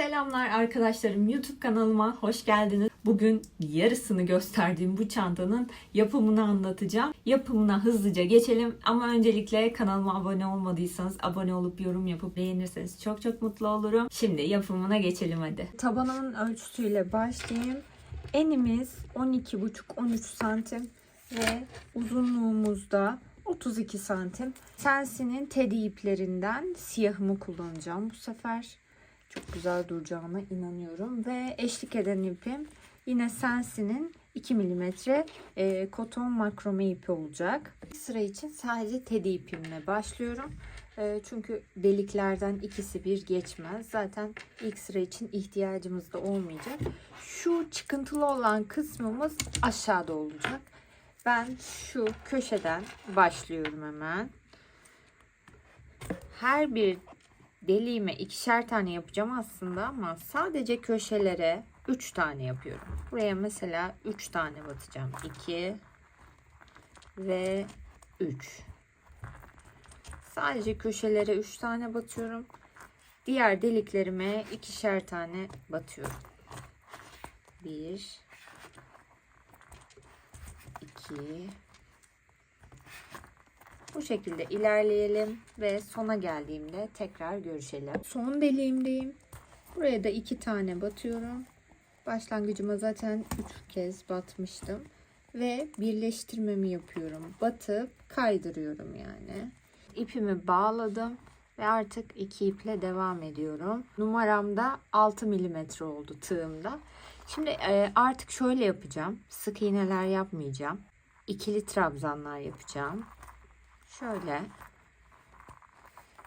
Selamlar arkadaşlarım YouTube kanalıma hoş geldiniz. Bugün yarısını gösterdiğim bu çantanın yapımını anlatacağım. Yapımına hızlıca geçelim ama öncelikle kanalıma abone olmadıysanız abone olup yorum yapıp beğenirseniz çok çok mutlu olurum. Şimdi yapımına geçelim hadi. Tabanımın ölçüsüyle başlayayım. Enimiz 12,5-13 santim ve uzunluğumuzda 32 santim. Sensi'nin teddy iplerinden siyahımı kullanacağım bu sefer. Çok güzel duracağına inanıyorum. Ve eşlik eden ipim yine Sensi'nin 2 mm e, koton makrome ipi olacak. Sıra için sadece teddy ipimle başlıyorum. E, çünkü deliklerden ikisi bir geçmez. Zaten ilk sıra için ihtiyacımız da olmayacak. Şu çıkıntılı olan kısmımız aşağıda olacak. Ben şu köşeden başlıyorum hemen. Her bir deliğime ikişer tane yapacağım aslında ama sadece köşelere 3 tane yapıyorum. Buraya mesela 3 tane batacağım. 2 ve 3. Sadece köşelere 3 tane batıyorum. Diğer deliklerime ikişer tane batıyorum. 1 2 bu şekilde ilerleyelim ve sona geldiğimde tekrar görüşelim. Son deliğimdeyim. Buraya da iki tane batıyorum. Başlangıcıma zaten üç kez batmıştım. Ve birleştirmemi yapıyorum. Batıp kaydırıyorum yani. İpimi bağladım ve artık iki iple devam ediyorum. Numaramda 6 milimetre oldu tığımda. Şimdi e, artık şöyle yapacağım. Sık iğneler yapmayacağım. İkili trabzanlar yapacağım. Şöyle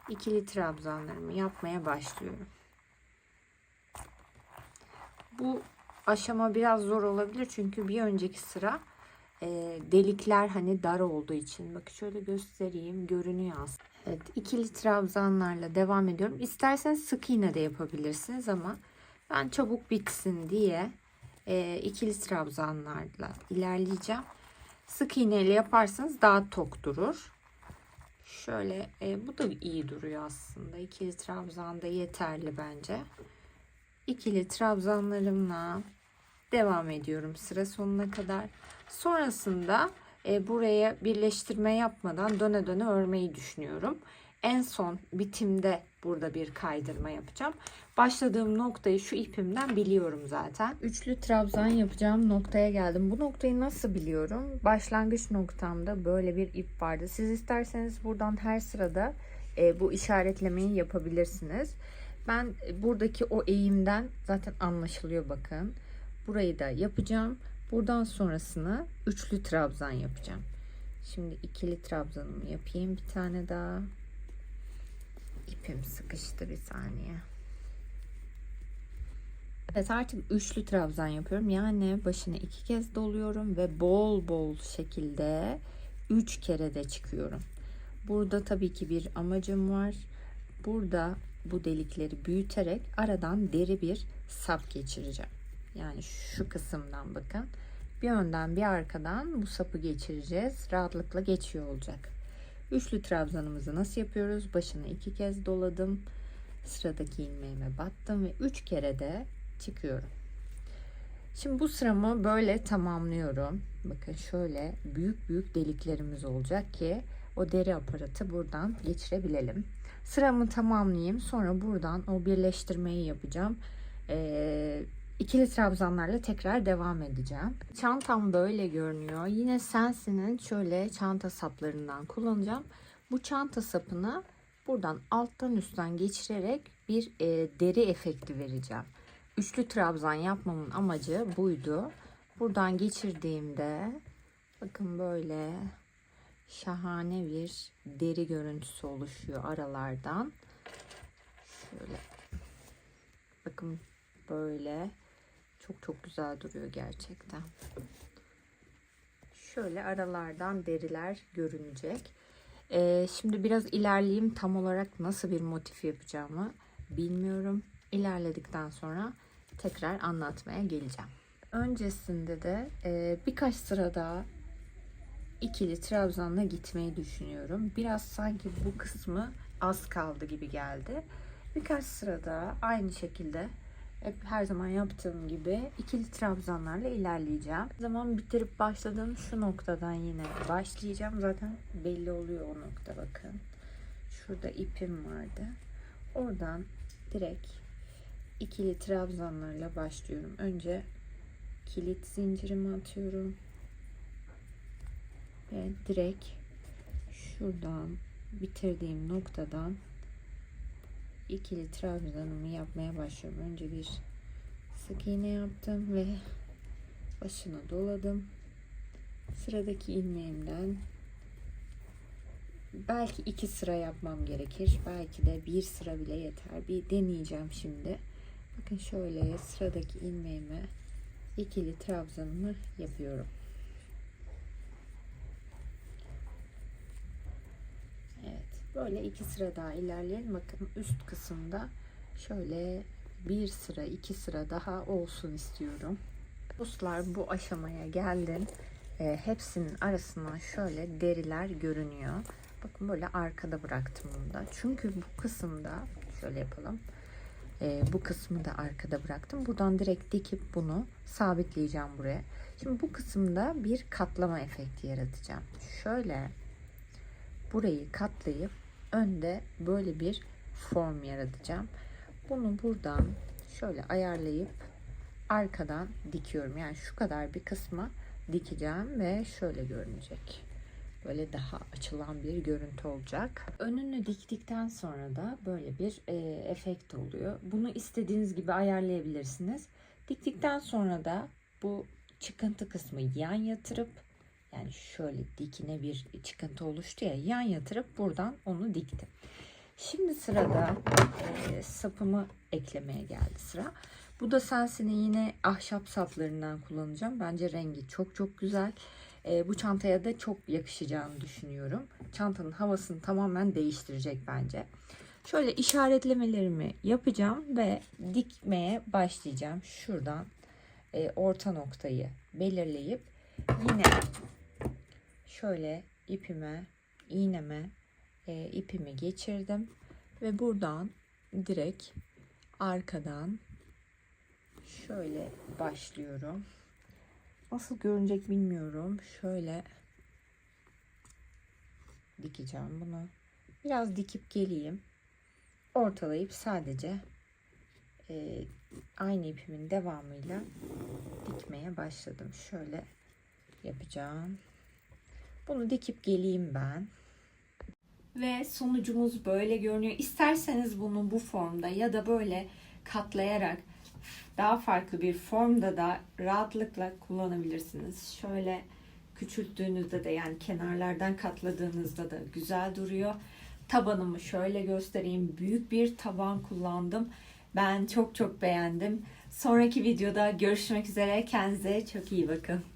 ikili trabzanlarımı yapmaya başlıyorum. Bu aşama biraz zor olabilir çünkü bir önceki sıra e, delikler hani dar olduğu için. Bakın şöyle göstereyim görünüyor aslında. Evet ikili trabzanlarla devam ediyorum. İsterseniz sık iğne de yapabilirsiniz ama ben çabuk bitsin diye e, ikili trabzanlarla ilerleyeceğim. Sık iğneyle yaparsanız daha tok durur. Şöyle e, bu da iyi duruyor aslında. İkili trabzan da yeterli bence. İkili trabzanlarımla devam ediyorum sıra sonuna kadar. Sonrasında e, buraya birleştirme yapmadan döne döne örmeyi düşünüyorum. En son bitimde burada bir kaydırma yapacağım. Başladığım noktayı şu ipimden biliyorum zaten. Üçlü trabzan yapacağım noktaya geldim. Bu noktayı nasıl biliyorum? Başlangıç noktamda böyle bir ip vardı. Siz isterseniz buradan her sırada e, bu işaretlemeyi yapabilirsiniz. Ben buradaki o eğimden zaten anlaşılıyor bakın. Burayı da yapacağım. Buradan sonrasını üçlü trabzan yapacağım. Şimdi ikili trabzanımı yapayım bir tane daha. İpim sıkıştı bir saniye. Evet artık üçlü trabzan yapıyorum. Yani başını iki kez doluyorum ve bol bol şekilde üç kere de çıkıyorum. Burada tabii ki bir amacım var. Burada bu delikleri büyüterek aradan deri bir sap geçireceğim. Yani şu kısımdan bakın. Bir önden bir arkadan bu sapı geçireceğiz. Rahatlıkla geçiyor olacak. Üçlü trabzanımızı nasıl yapıyoruz? Başını iki kez doladım. Sıradaki ilmeğime battım ve üç kere de çıkıyorum. Şimdi bu sıramı böyle tamamlıyorum. Bakın şöyle büyük büyük deliklerimiz olacak ki o deri aparatı buradan geçirebilelim. Sıramı tamamlayayım. Sonra buradan o birleştirmeyi yapacağım. Ee, ikili trabzanlarla tekrar devam edeceğim. Çantam böyle görünüyor. Yine Sensi'nin şöyle çanta saplarından kullanacağım. Bu çanta sapını buradan alttan üstten geçirerek bir e, deri efekti vereceğim. Üçlü trabzan yapmamın amacı buydu. Buradan geçirdiğimde bakın böyle şahane bir deri görüntüsü oluşuyor aralardan. Şöyle bakın böyle çok çok güzel duruyor gerçekten. Şöyle aralardan deriler görünecek. Ee, şimdi biraz ilerleyeyim. Tam olarak nasıl bir motif yapacağımı bilmiyorum. İlerledikten sonra tekrar anlatmaya geleceğim. Öncesinde de e, birkaç sıra daha ikili trabzanla gitmeyi düşünüyorum. Biraz sanki bu kısmı az kaldı gibi geldi. Birkaç sıra daha aynı şekilde hep her zaman yaptığım gibi ikili trabzanlarla ilerleyeceğim. Zaman bitirip başladığım şu noktadan yine başlayacağım. Zaten belli oluyor o nokta bakın. Şurada ipim vardı. Oradan direkt ikili trabzanlarla başlıyorum. Önce kilit zincirimi atıyorum. Ve direkt şuradan bitirdiğim noktadan ikili trabzanımı yapmaya başlıyorum. Önce bir sık iğne yaptım ve başına doladım. Sıradaki ilmeğimden belki iki sıra yapmam gerekir. Belki de bir sıra bile yeter. Bir deneyeceğim şimdi. Bakın şöyle sıradaki ilmeğime ikili trabzanımı yapıyorum. Evet. Böyle iki sıra daha ilerleyelim. Bakın üst kısımda şöyle bir sıra iki sıra daha olsun istiyorum. Dostlar bu aşamaya geldim. E, hepsinin arasından şöyle deriler görünüyor. Bakın böyle arkada bıraktım bunu da. Çünkü bu kısımda şöyle yapalım. E, bu kısmı da arkada bıraktım. Buradan direkt dikip bunu sabitleyeceğim buraya. Şimdi bu kısımda bir katlama efekti yaratacağım. Şöyle burayı katlayıp önde böyle bir form yaratacağım. Bunu buradan şöyle ayarlayıp arkadan dikiyorum. Yani şu kadar bir kısma dikeceğim ve şöyle görünecek. Böyle daha açılan bir görüntü olacak. Önünü diktikten sonra da böyle bir e, efekt oluyor. Bunu istediğiniz gibi ayarlayabilirsiniz. Diktikten sonra da bu çıkıntı kısmı yan yatırıp yani şöyle dikine bir çıkıntı oluştu ya yan yatırıp buradan onu diktim. Şimdi sırada e, sapımı eklemeye geldi sıra. Bu da sensini yine ahşap saplarından kullanacağım. Bence rengi çok çok güzel. E, bu çantaya da çok yakışacağını düşünüyorum. Çantanın havasını tamamen değiştirecek bence. Şöyle işaretlemelerimi yapacağım ve dikmeye başlayacağım. Şuradan e, orta noktayı belirleyip yine şöyle ipime, iğneme e, ipimi geçirdim ve buradan direkt arkadan şöyle başlıyorum. Nasıl görünecek bilmiyorum. Şöyle dikeceğim bunu. Biraz dikip geleyim. Ortalayıp sadece e, aynı ipimin devamıyla dikmeye başladım. Şöyle yapacağım. Bunu dikip geleyim ben. Ve sonucumuz böyle görünüyor. İsterseniz bunu bu formda ya da böyle katlayarak daha farklı bir formda da rahatlıkla kullanabilirsiniz. Şöyle küçülttüğünüzde de yani kenarlardan katladığınızda da güzel duruyor. Tabanımı şöyle göstereyim. Büyük bir taban kullandım. Ben çok çok beğendim. Sonraki videoda görüşmek üzere. Kendinize çok iyi bakın.